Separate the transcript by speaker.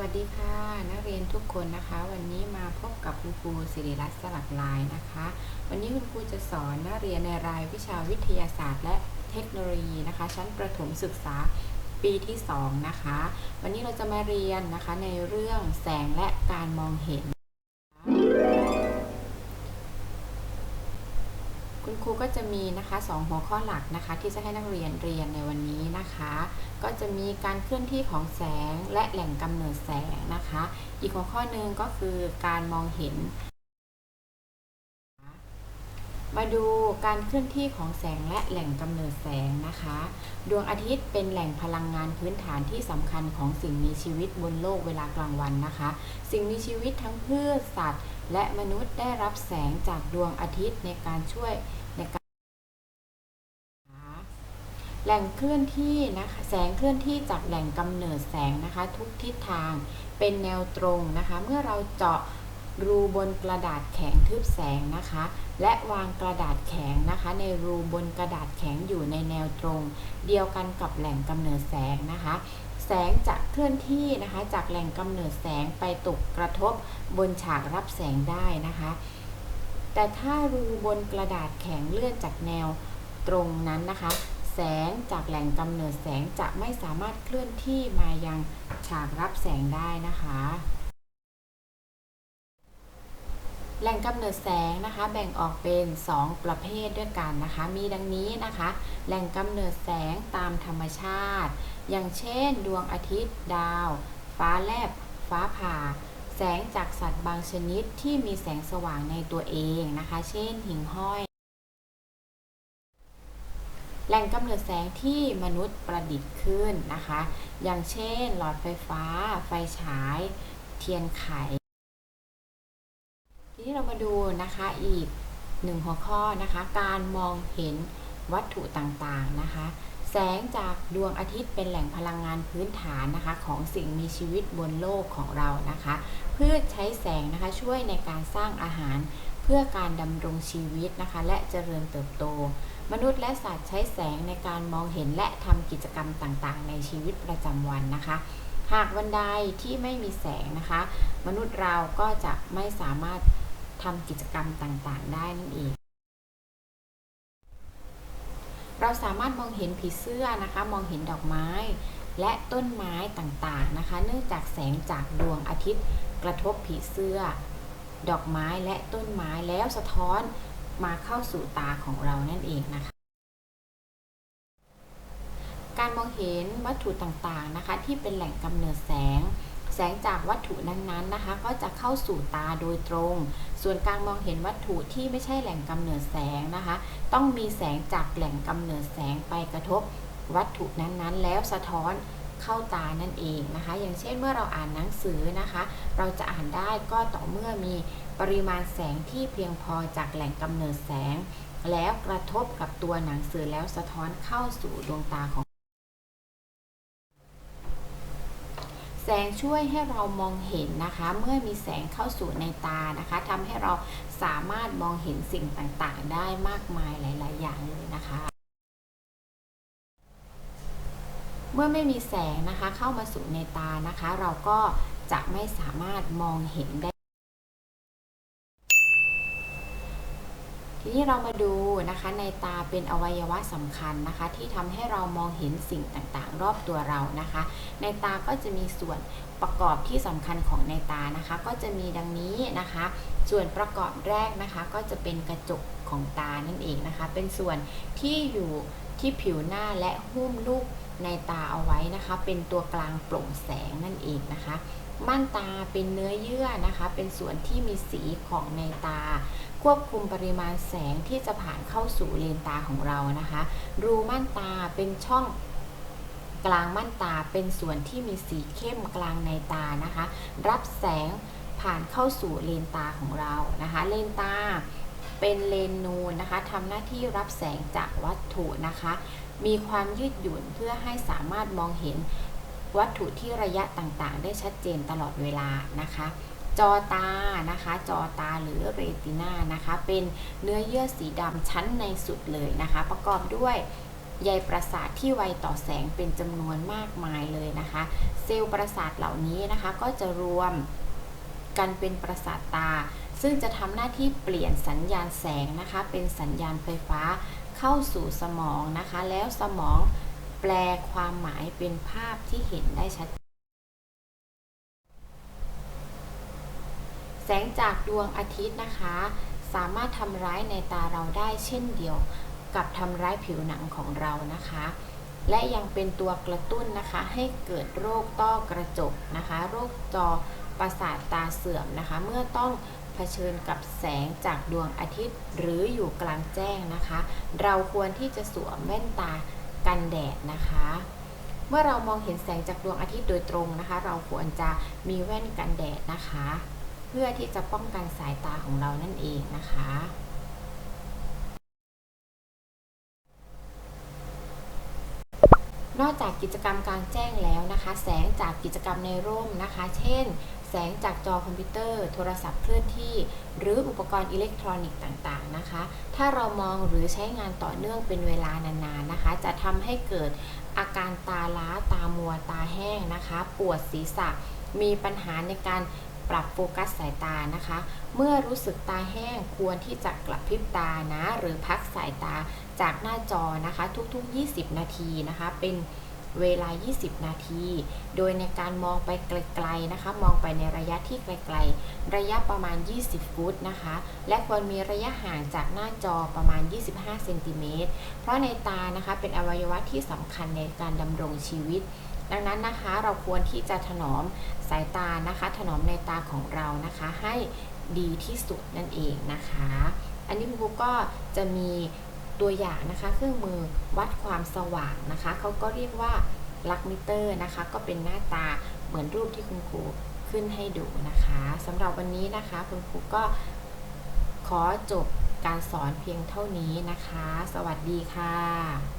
Speaker 1: วัสดีค่ะ นักเรียนทุกคนนะคะ วันนี้มาพบกับคุณครูสิริรัตน์สลักลายนะคะ วันนี้คุณครูจะสอนนักเรียนในรายวิชาวิทยาศาสตร์ และเทคโนโลยีนะคะ ชั้นประถมศึกษาปีที่ 2 นะคะ วันนี้เราจะมาเรียนนะคะในเรื่องแสงและการมองเห็น ครูก็จะมีนะคะสองหัวข้อหลักนะคะ ที่จะให้นักเรียนเรียนในวันนี้นะคะ ก็จะมีการเคลื่อนที่ของแสงและแหล่งกำเนิดแสงนะคะ อีกหัวข้อหนึ่งก็คือการมองเห็น มาดูการเคลื่อนที่ของแสงและแหล่งกำเนิดแสงนะคะ ดวงอาทิตย์เป็นแหล่งพลังงานพื้นฐานที่สำคัญของสิ่งมีชีวิตบนโลกเวลากลางวันนะคะ สิ่งมีชีวิตทั้งพืชสัตว์ และมนุษย์ได้รับแสงจากดวงอาทิตย์ในการช่วยในการแหล่งเคลื่อนที่นะคะแสงเคลื่อนที่จากแหล่งกำเนิดแสงนะคะ ทุกทิศทางเป็นแนวตรงนะคะ เมื่อเราเจาะรูบนกระดาษแข็งทึบแสงนะคะ และวางกระดาษแข็งนะคะ ในรูบนกระดาษแข็งอยู่ในแนวตรง เดียวกันกับแหล่งกำเนิดแสงนะคะ แสงจะเคลื่อนที่นะคะ จากแหล่งกำเนิดแสงไปตกกระทบบนฉากรับแสงได้นะคะ แต่ถ้ารูบนกระดาษแข็งเลื่อนจากแนวตรงนั้นนะคะ แสงจากแหล่งกำเนิดแสงจะไม่สามารถเคลื่อนที่มายังฉากรับแสงได้นะคะ แหล่งกำเนิดแสงนะคะ แบ่งออกเป็น 2 ประเภทด้วยกันนะคะ มีดังนี้นะคะ แหล่งกำเนิดแสงตามธรรมชาติ อย่างเช่น ดวงอาทิตย์ ดาว ฟ้าแลบ ฟ้าผ่า แสงจากสัตว์บางชนิดที่มีแสงสว่างในตัวเองนะคะ เช่น หิ่งห้อย แหล่งกำเนิดแสงที่มนุษย์ประดิษฐ์ขึ้นนะคะ อย่างเช่น หลอดไฟฟ้า ไฟฉาย เทียนไข ทีนี้เรามาดูนะคะอีกหนึ่งหัวข้อนะคะ การมองเห็นวัตถุต่างๆนะคะ แสงจากดวงอาทิตย์เป็นแหล่งพลังงานพื้นฐานนะคะ ของสิ่งมีชีวิตบนโลกของเรานะคะพืชใช้แสงนะคะช่วยในการสร้างอาหารเพื่อการดำรงชีวิตนะคะ และเจริญเติบโต มนุษย์และสัตว์ใช้แสงในการมองเห็นและทำกิจกรรมต่างๆ ในชีวิตประจำวันนะคะ หากวันใดที่ไม่มีแสงนะคะ มนุษย์เราก็จะไม่สามารถทำกิจกรรมต่างๆ ได้นั่นเอง เราสามารถมองเห็นผีเสื้อนะคะ มองเห็นดอกไม้ และต้นไม้ต่างๆนะคะ เนื่องจากแสงจากดวงอาทิตย์กระทบผีเสื้อ ดอกไม้และต้นไม้แล้วสะท้อนมาเข้าสู่ตาของเรานั่นเองนะคะ การมองเห็นวัตถุต่างๆนะคะ ที่เป็นแหล่งกำเนิดแสง แสงจากวัตถุนั้นๆนะคะ ก็จะเข้าสู่ตาโดยตรง ส่วนการมองเห็นวัตถุที่ไม่ใช่แหล่งกำเนิดแสงนะคะ ต้องมีแสงจากแหล่งกำเนิดแสงไปกระทบวัตถุนั้นๆ แล้วสะท้อนเข้าตานั่นเองนะคะ อย่างเช่นเมื่อเราอ่านหนังสือนะคะ เราจะอ่านได้ก็ต่อเมื่อมีปริมาณแสงที่เพียงพอจากแหล่งกำเนิดแสง แล้วกระทบกับตัวหนังสือแล้วสะท้อนเข้าสู่ดวงตาของ แสงช่วยให้เรามองเห็นนะคะ เมื่อมีแสงเข้าสู่ในตานะคะทำให้เราสามารถมองเห็นสิ่งต่างๆ ได้มากมายหลาย ๆ อย่างเลยนะคะ เมื่อไม่มีแสงนะคะเข้ามาสู่ในตานะคะ เราก็จะไม่สามารถมองเห็นได้ ทีนี้เรามาดูนะคะในตาเป็นอวัยวะสำคัญนะคะ ที่ทำให้เรามองเห็นสิ่งต่างๆ รอบตัวเรานะคะ ในตาก็จะมีส่วนประกอบที่สำคัญของในตานะคะ ก็จะมีดังนี้นะคะ ส่วนประกอบแรกนะคะ ก็จะเป็นกระจกของตานั่นเองนะคะ เป็นส่วนที่อยู่ที่ผิวหน้าและหุ้มลูก ในตาเอาไว้นะคะ เป็นตัวกลางโปร่งแสงนั่นเองนะคะม่านตาเป็นเนื้อเยื่อนะคะ เป็นส่วนที่มีสีของในตา ควบคุมปริมาณแสงที่จะผ่านเข้าสู่เลนตาของเรานะคะ รูม่านตาเป็นช่องกลางม่านตาเป็นส่วนที่มีสีเข้มกลางในตานะคะ รับแสงผ่านเข้าสู่เลนตาของเรานะคะ เลนตาเป็นเลนนูนนะคะทำหน้าที่รับแสงจากวัตถุนะคะ มีความยืดหยุ่นเพื่อให้สามารถมองเห็นวัตถุที่ระยะต่างๆ ได้ชัดเจนตลอดเวลานะคะจอตา นะคะ จอตาหรือเรตินานะคะ เป็นเนื้อเยื่อสีดำชั้นในสุดเลยนะคะ ประกอบด้วยใยประสาทที่ไวต่อแสงเป็นจำนวนมากมายเลยนะคะ เซลล์ประสาทเหล่านี้นะคะก็จะรวมกันเป็นประสาทตา ซึ่งจะทำหน้าที่เปลี่ยนสัญญาณแสงนะคะ เป็นสัญญาณไฟฟ้า เข้าสู่สมองนะคะ แล้วสมองแปลความหมายเป็นภาพที่เห็นได้ชัด แสงจากดวงอาทิตย์นะคะ สามารถทำร้ายในตาเราได้เช่นเดียวกับทำร้ายผิวหนังของเรานะคะ และยังเป็นตัวกระตุ้นนะคะ ให้เกิดโรคต้อกระจกนะคะ โรคจอประสาทตาเสื่อมนะคะ เมื่อต้อง ผชิญกับแสงจากดวงอาทิตย์ หรืออยู่กลางแจ้งนะคะ เราควรที่จะสวมแว่นตากันแดดนะคะ เมื่อเรามองเห็นแสงจากดวงอาทิตย์โดยตรงนะคะ เราควรจะมีแว่นกันแดดนะคะ เพื่อที่จะป้องกันสายตาของเรานั่นเองนะคะนอกจากกิจกรรมกลางแจ้งแล้วนะคะ แสงจากกิจกรรมในร่มนะคะ เช่น แสงจากจอคอมพิวเตอร์ โทรศัพท์เคลื่อนที่ หรืออุปกรณ์อิเล็กทรอนิกส์ต่างๆนะคะ ถ้าเรามองหรือใช้งานต่อเนื่องเป็นเวลานานๆนะคะ จะทำให้เกิดอาการตาล้าตามัวตาแห้งนะคะ ปวดศีรษะมีปัญหาในการปรับโฟกัสสายตานะคะ เมื่อรู้สึกตาแห้งควรที่จะกลับพริบตานะ หรือพักสายตาจากหน้าจอนะคะ ทุกๆ 20 นาทีนะคะ เป็น เวลา 20 นาที โดยในการมองไปไกลๆนะคะ มองไปในระยะที่ไกลๆ ระยะประมาณ 20 ฟุตนะคะ และควรมีระยะห่างจากหน้าจอประมาณ 25 เซนติเมตร เพราะในตานะคะเป็นอวัยวะที่สำคัญในการดำรงชีวิตดังนั้นนะคะเราควรที่จะถนอมสายตานะคะ ถนอมในตาของเรานะคะให้ดีที่สุดนั่นเองนะคะ อันนี้คุณครูก็จะมี ตัวอย่างนะคะเครื่องมือวัดความสว่างนะคะเขาก็เรียกว่าลักมิเตอร์นะคะก็เป็นหน้าตาเหมือนรูปที่คุณครูขึ้นให้ดูนะคะสำหรับวันนี้นะคะคุณครูก็ขอจบการสอนเพียงเท่านี้นะคะ สวัสดีค่ะ